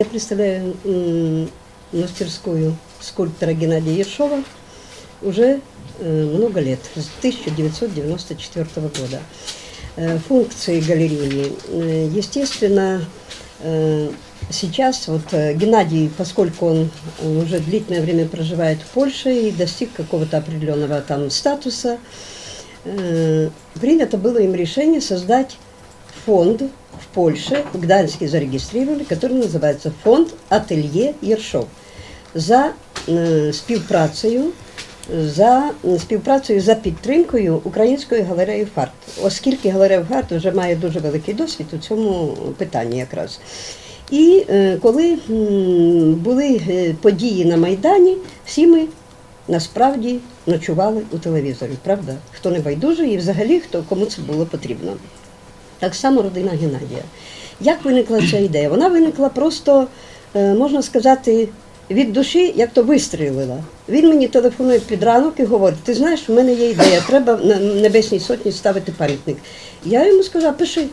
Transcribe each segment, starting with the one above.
Я представляю мастерскую скульптора Геннадия Ершова уже э, много лет, с 1994 года. Э, Функции галереи, э, естественно, сейчас вот Геннадий, поскольку он уже длительное время проживает в Польше и достиг какого-то определенного там статуса, принято было им решение создать фонд в Польше, в Гданьске зарегистрировали, который називається Фонд Ательє Єршов. За е, співпрацею, за е, співпрацею за підтримкою Української галереї ФАРТ, оскільки галерея ФАРТ вже має дуже великий досвід у цьому питанні якраз. І е, коли були е, події на Майдані, всі ми насправді ночували у телевізорі, правда? Хто не байдужий і взагалі хто кому це було потрібно. Так само родина Геннадія. Як виникла ця ідея? Вона виникла просто, е, можна сказати, від душі, як то вистрілила. Він мені телефонує під ранок і говорить: ти знаєш, в мене є ідея, треба на Небесній сотні ставити пам'ятник. Я йому сказала, пиши.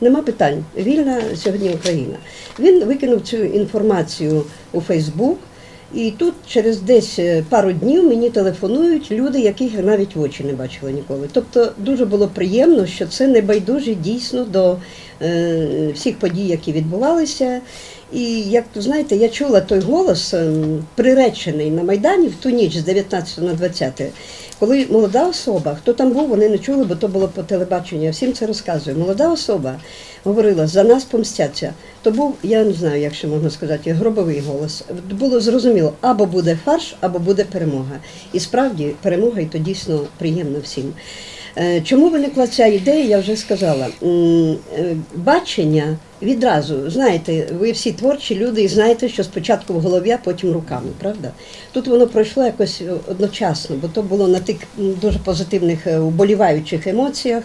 Нема питань. Вільна сьогодні Україна. Він викинув цю інформацію у Фейсбук, і тут через десь е, пару днів мені телефонують люди, яких я навіть в очі не бачила ніколи. Тобто дуже було приємно, що це небайдужі дійсно до е, всіх подій, які відбувалися. І як то знаєте, я чула той голос, ем, приречений на Майдані в ту ніч з 19 на 20, коли молода особа, хто там був, вони не чули, бо то було по телебаченню, я всім це розказую. Молода особа говорила, за нас помстяться. То був, я не знаю, як ще можна сказати, гробовий голос. Було зрозуміло, або буде фарш, або буде перемога. І справді перемога, і то дійсно приємно всім. Е, Чому виникла ця ідея, я вже сказала. Е, Бачення відразу, знаєте, ви всі творчі люди і знаєте, що спочатку в голові, а потім руками, правда? Тут воно пройшло якось одночасно, бо то було на тих дуже позитивних е, уболіваючих емоціях.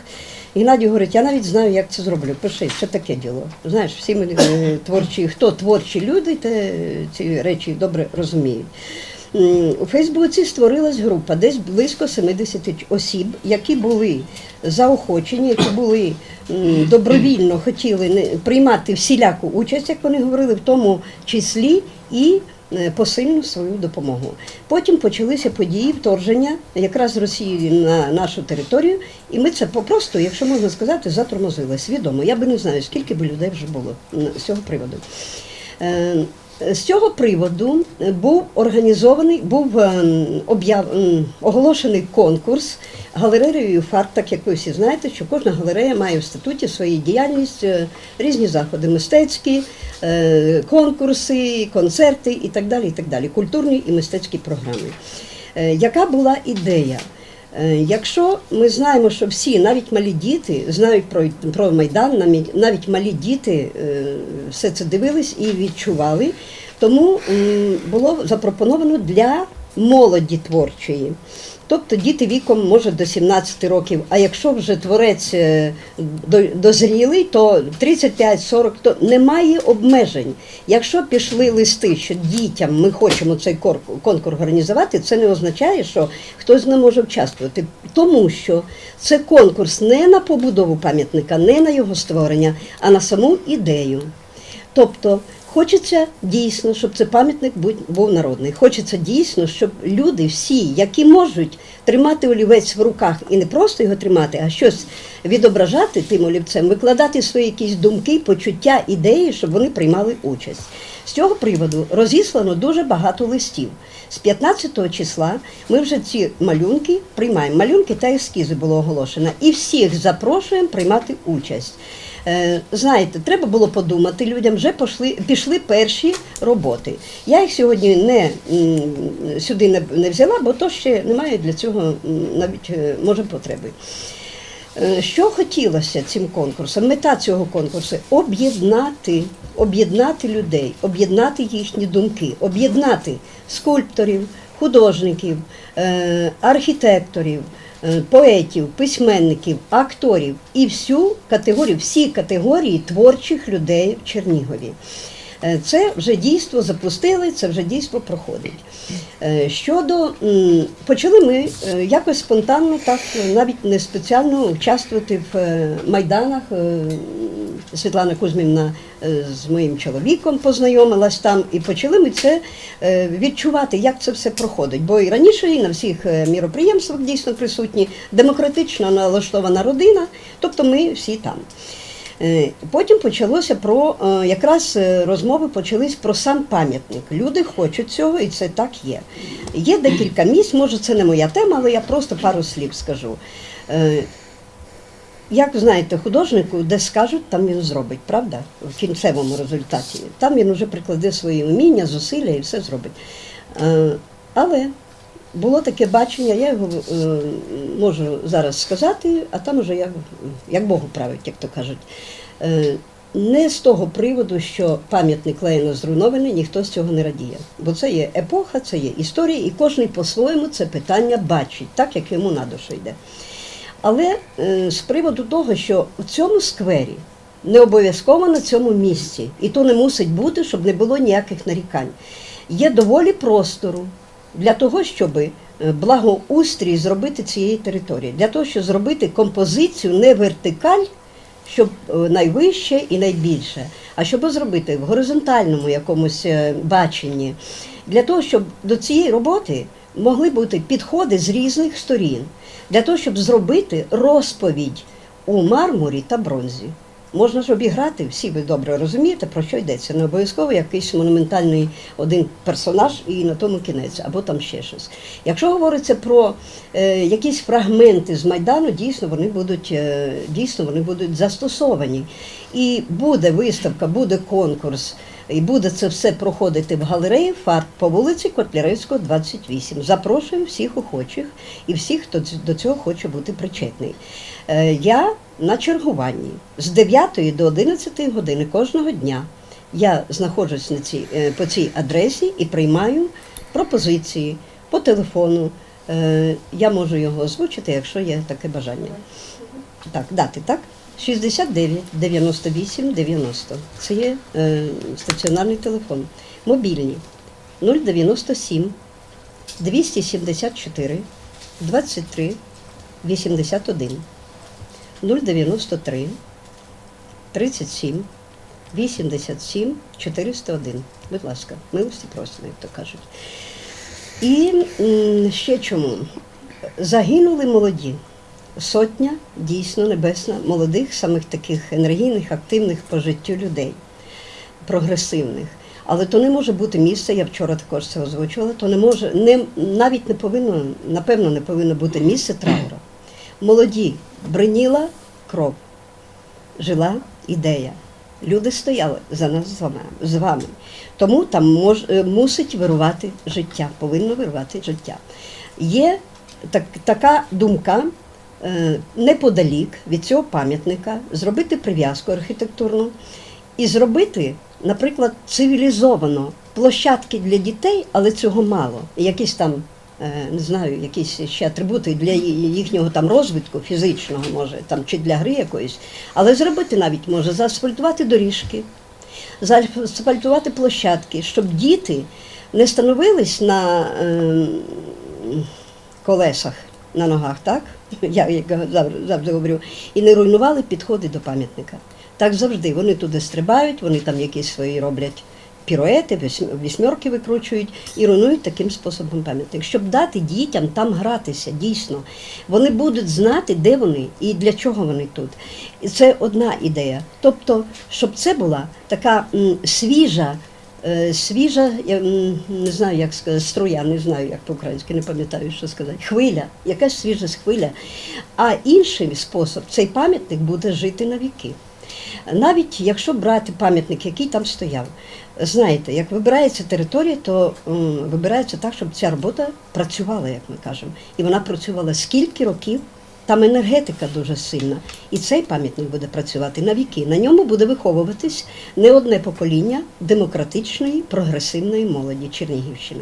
Геннадій говорить, я навіть знаю, як це зроблю. Пиши, це таке діло. Знаєш, всі ми е, творчі, хто творчі люди, те е, ці речі добре розуміють. У Фейсбуці створилась група, десь близько 70 осіб, які були заохочені, які були добровільно хотіли приймати всіляку участь, як вони говорили, в тому числі і е, посильну свою допомогу. Потім почалися події вторження якраз Росії на нашу територію, і ми це попросту, якщо можна сказати, затормозили свідомо. Я би не знаю, скільки би людей вже було з цього приводу. Е, З цього приводу е, був організований, був ем, об'яв, оголошений конкурс галереєю ФАРТ, так як ви всі знаєте, що кожна галерея має в статуті свою діяльність, е, різні заходи мистецькі, е, конкурси, концерти і так далі, і так далі, культурні і мистецькі програми. Е, Яка була ідея? Е, Якщо ми знаємо, що всі, навіть малі діти, знають про, про Майдан, навіть малі діти е, все це дивились і відчували, тому було запропоновано для молоді творчої. Тобто діти віком може до 17 років, а якщо вже творець е, дозрілий, то 35-40, то немає обмежень. Якщо пішли листи, що дітям ми хочемо цей конкурс організувати, це не означає, що хтось не може участвувати. Тому що це конкурс не на побудову пам'ятника, не на його створення, а на саму ідею. Тобто хочеться дійсно, щоб цей пам'ятник був народний. Хочеться дійсно, щоб люди всі, які можуть тримати олівець в руках і не просто його тримати, а щось відображати тим олівцем, викладати свої якісь думки, почуття, ідеї, щоб вони приймали участь. З цього приводу розіслано дуже багато листів. З 15 числа ми вже ці малюнки приймаємо. Малюнки та ескізи було оголошено. І всіх запрошуємо приймати участь. Е, Знаєте, треба було подумати людям, вже пішли, пішли перші роботи. Я їх сьогодні не, сюди не, взяла, бо то ще немає для цього навіть е, може потреби. Е, Що хотілося цим конкурсом? Мета цього конкурсу об'єднати, об'єднати людей, об'єднати їхні думки, об'єднати скульпторів, художників, е, архітекторів, е, поетів, письменників, акторів і всю категорію, всі категорії творчих людей в Чернігові. Е, Це вже дійство запустили, це вже дійство проходить. Е, Щодо почали ми е, якось спонтанно, так навіть не спеціально участвувати в майданах. Світлана Кузьмівна з моїм чоловіком познайомилась там, і почали ми це відчувати, як це все проходить. Бо і раніше і на всіх міроприємствах дійсно присутні демократично налаштована родина, тобто ми всі там. Е, Потім почалося про е, якраз е, розмови почались про сам пам'ятник. Люди хочуть цього, і це так є. Є декілька місць, може, це не моя тема, але я просто пару слів скажу. Як знаєте, художнику, де скажуть, там він зробить, правда? В кінцевому результаті. Там він вже прикладе свої уміння, зусилля і все зробить. Але було таке бачення, я його е, можу зараз сказати, а там уже як, як Богу править, як то кажуть. Е, не з того приводу, що пам'ятник Леніна зруйнований, ніхто з цього не радіє. Бо це є епоха, це є історія, і кожен по-своєму це питання бачить, так як йому на душу йде. Але е, з приводу того, що в цьому сквері не обов'язково на цьому місці, і то не мусить бути, щоб не було ніяких нарікань. Є доволі простору для того, щоб е, благоустрій зробити цієї території, для того, щоб зробити композицію не вертикаль, щоб е, найвище і найбільше, а щоб зробити в горизонтальному якомусь е, баченні, для того, щоб до цієї роботи могли бути підходи з різних сторін, для того, щоб зробити розповідь у мармурі та бронзі. Можна ж обіграти, всі ви добре розумієте, про що йдеться. Не обов'язково якийсь монументальний один персонаж і на тому кінець, або там ще щось. Якщо говориться про е, якісь фрагменти з Майдану, дійсно вони будуть е, дійсно вони будуть застосовані. І буде виставка, буде конкурс, і буде це все проходити в галереї фарт по вулиці Котляревського, 28. Запрошую всіх охочих і всіх, хто до цього хоче бути причетний. Е, Я на чергуванні з 9 до 11 години кожного дня. Я знаходжусь на цій, е, по цій адресі і приймаю пропозиції по телефону. Е, Я можу його озвучити, якщо є таке бажання. Так, дати, так? 69 98 90. Це є е, стаціонарний телефон. Мобільні 097 274 23 81 093 37 87 401. Будь ласка, милості просимо, як то кажуть. І ще чому? Загинули молоді. Сотня дійсно небесна, молодих, самих таких енергійних, активних по життю людей, прогресивних. Але то не може бути місце, я вчора також це озвучувала, то не може, не, навіть не повинно, напевно, не повинно бути місце траура. Молоді бриніла кров, жила ідея. Люди стояли за нас з вами. Тому там мож, е, мусить вирувати життя, повинно вирувати життя. Є так, така думка неподалік від цього пам'ятника зробити прив'язку архітектурну і зробити, наприклад, цивілізовано площадки для дітей, але цього мало. Якісь там, е, не знаю, якісь ще атрибути для їхнього там розвитку фізичного, може, там, чи для гри якоїсь, але зробити навіть може заасфальтувати доріжки, заасфальтувати площадки, щоб діти не становились на е, колесах на ногах, так? Я завжди, говорю, і не руйнували підходи до пам'ятника. Так завжди. Вони туди стрибають, вони там якісь свої роблять піруети, вісьм- вісьмерки викручують і руйнують таким способом пам'ятник. Щоб дати дітям там гратися, дійсно. Вони будуть знати, де вони і для чого вони тут. І це одна ідея. Тобто, щоб це була така свіжа. Е, Свіжа, я не знаю, як сказати, струя, не знаю, як по-українськи, не пам'ятаю, що сказати. Хвиля, якась свіжа хвиля. А інший спосіб, цей пам'ятник буде жити на віки. Навіть якщо брати пам'ятник, який там стояв, знаєте, як вибирається територія, то вибирається так, щоб ця робота працювала, як ми кажемо. І вона працювала скільки років, там енергетика дуже сильна. І цей пам'ятник буде працювати на віки. На ньому буде виховуватись не одне покоління демократичної, прогресивної молоді Чернігівщини.